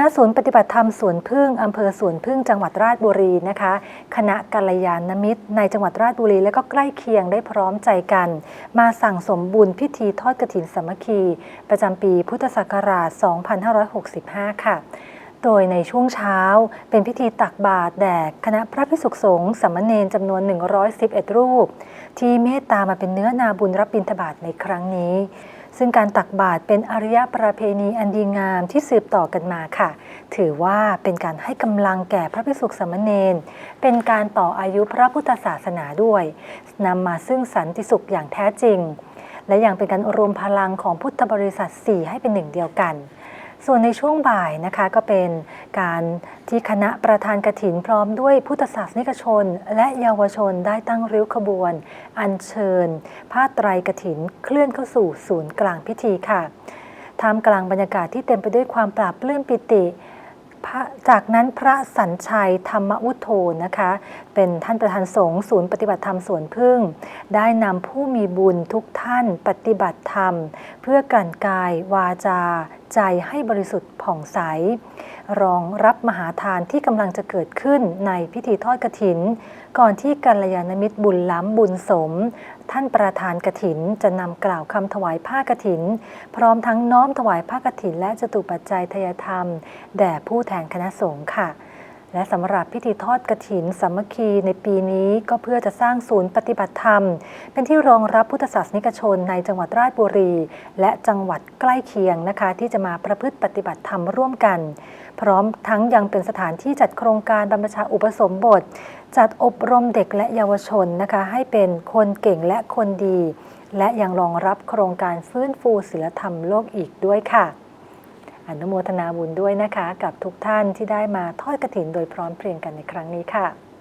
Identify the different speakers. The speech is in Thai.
Speaker 1: ณศูนย์ปฏิบัติธรรมสวนพึ่งอำเภอสวนพึ่งจังหวัดราชบุรีนะคะ คณะกัลยาณมิตร ในจังหวัดราชบุรี และก็ใกล้เคียงได้พร้อมใจกัน มาสั่งสมบุญพิธีทอดกฐินสามัคคี ประจำปีพุทธศักราช 2565 ค่ะโดยในช่วงเช้าเป็นพิธีตักบาตรแด่คณะพระภิกษุสงฆ์สามเณรจำนวน 111 รูป ที่เมตตามาเป็นเนื้อนาบุญรับบิณฑบาตในครั้งนี้ ซึ่งการตักบาตรเป็นอริยประเพณีอันดีงามที่สืบต่อกันมาค่ะ ถือว่าเป็นการให้กำลังแก่พระภิกษุสามเณรเป็นการต่ออายุพระพุทธศาสนาด้วยนำมาซึ่งสันติสุขอย่างแท้จริง และยังเป็นการรวมพลังของพุทธบริษัท 4 ให้เป็นหนึ่งเดียวกัน ส่วนในช่วงบ่ายนะคะก็เป็นการที่คณะประธานกฐินพร้อมด้วยพุทธศาสนิกชน และเยาวชนได้ตั้งริ้วขบวน อัญเชิญ ผ้าไตรกฐินเคลื่อนเข้าสู่ศูนย์กลางพิธีค่ะท่ามกลางบรรยากาศที่เต็มไปด้วยความปราบปลื้มปิติ จากนั้นพระสัญชัยธรรมวุฒโธนะคะ เป็นท่านประธานสงฆ์ศูนย์ปฏิบัติธรรมสวนพึ่ง ได้นำผู้มีบุญทุกท่านปฏิบัติธรรม เพื่อกลั่นกายวาจา ใจให้บริสุทธิ์ผ่องใสรองรับมหาทานที่กำลังจะเกิดขึ้นในพิธีทอดกฐิน ก่อนที่กัลยาณมิตรบุญล้ำบุญสม ท่านประธานกฐินจะนำกล่าวคำถวายผ้ากฐิน พร้อมทั้งน้อมถวายผ้ากฐิน และจตุปัจจัยทยธรรม แด่ผู้แทนคณะสงฆ์ค่ะ และสำหรับพิธีทอดกฐินสามัคคีในปีนี้ก็เพื่อจะสร้างศูนย์ปฏิบัติธรรม เป็นที่รองรับพุทธศาสนิกชนในจังหวัดราชบุรี และจังหวัดใกล้เคียงนะคะ ที่จะมาประพฤติปฏิบัติธรรมร่วมกัน พร้อมทั้งยังเป็นสถานที่จัดโครงการบรรพชาอุปสมบท จัดอบรมเด็กและเยาวชนนะคะ ให้เป็นคนเก่งและคนดี และยังรองรับโครงการฟื้นฟูศีลธรรมโลกอีกด้วยค่ะ อนุโมทนาบุญด้วยนะคะ กับทุกท่านที่ได้มาทอดกระถินโดยพร้อมเพรียงกันในครั้งนี้ค่ะ